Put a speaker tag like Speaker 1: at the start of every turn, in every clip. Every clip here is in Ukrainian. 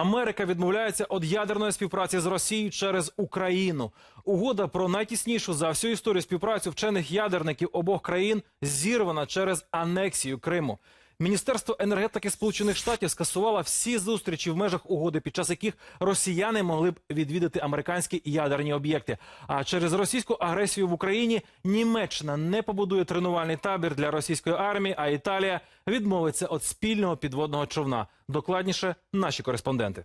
Speaker 1: Америка відмовляється від ядерної співпраці з Росією через Україну. Угода про найтіснішу за всю історію співпрацю вчених ядерників обох країн зірвана через анексію Криму. Міністерство енергетики Сполучених Штатів скасувало всі зустрічі в межах угоди, під час яких росіяни могли б відвідати американські ядерні об'єкти. А через російську агресію в Україні Німеччина не побудує тренувальний табір для російської армії, а Італія відмовиться від спільного підводного човна. Докладніше наші кореспонденти.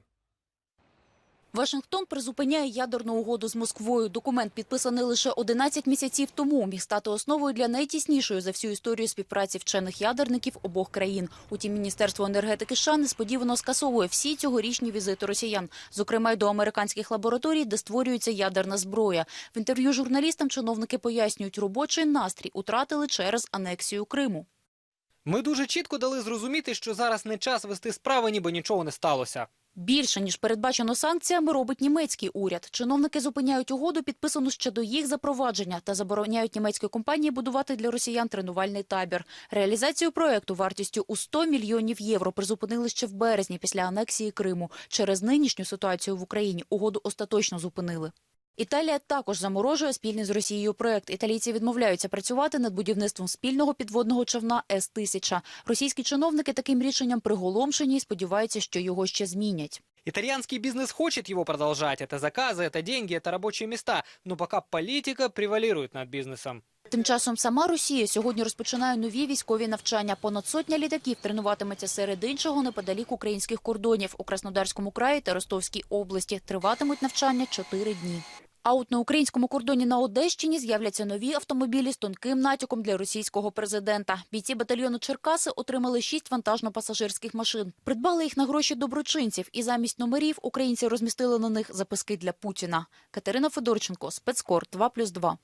Speaker 2: Вашингтон призупиняє ядерну угоду з Москвою. Документ, підписаний лише 11 місяців тому, міг стати основою для найтіснішої за всю історію співпраці вчених ядерників обох країн. Утім, Міністерство енергетики США несподівано скасовує всі цьогорічні візити росіян, зокрема й до американських лабораторій, де створюється ядерна зброя. В інтерв'ю журналістам чиновники пояснюють, робочий настрій утратили через анексію Криму.
Speaker 3: Ми дуже чітко дали зрозуміти, що зараз не час вести справи, ніби нічого не сталося.
Speaker 2: Більше ніж передбачено санкціями, робить німецький уряд. Чиновники зупиняють угоду, підписану ще до їх запровадження, та забороняють німецькій компанії будувати для росіян тренувальний табір. Реалізацію проекту вартістю у 100 мільйонів євро призупинили ще в березні після анексії Криму. Через нинішню ситуацію в Україні угоду остаточно зупинили. Італія також заморожує спільний з Росією проект. Італійці відмовляються працювати над будівництвом спільного підводного човна С-1000. Російські чиновники таким рішенням приголомшені і сподіваються, що його ще змінять.
Speaker 3: Итальянский бизнес хочет его продолжать. Это заказы, это деньги, это рабочие места. Но пока политика превалирует над бизнесом.
Speaker 2: Тим часом сама Росія сьогодні розпочинає нові військові навчання. Понад сотня літаків тренуватиметься серед іншого неподалік українських кордонів у Краснодарському краї та Ростовській області. Триватимуть навчання чотири дні. А от на українському кордоні на Одещині з'являться нові автомобілі з тонким натяком для російського президента. Бійці батальйону Черкаси отримали шість вантажно-пасажирських машин. Придбали їх на гроші доброчинців, і замість номерів українці розмістили на них записки для Путіна. Катерина Федорченко, спецкор 2+,2.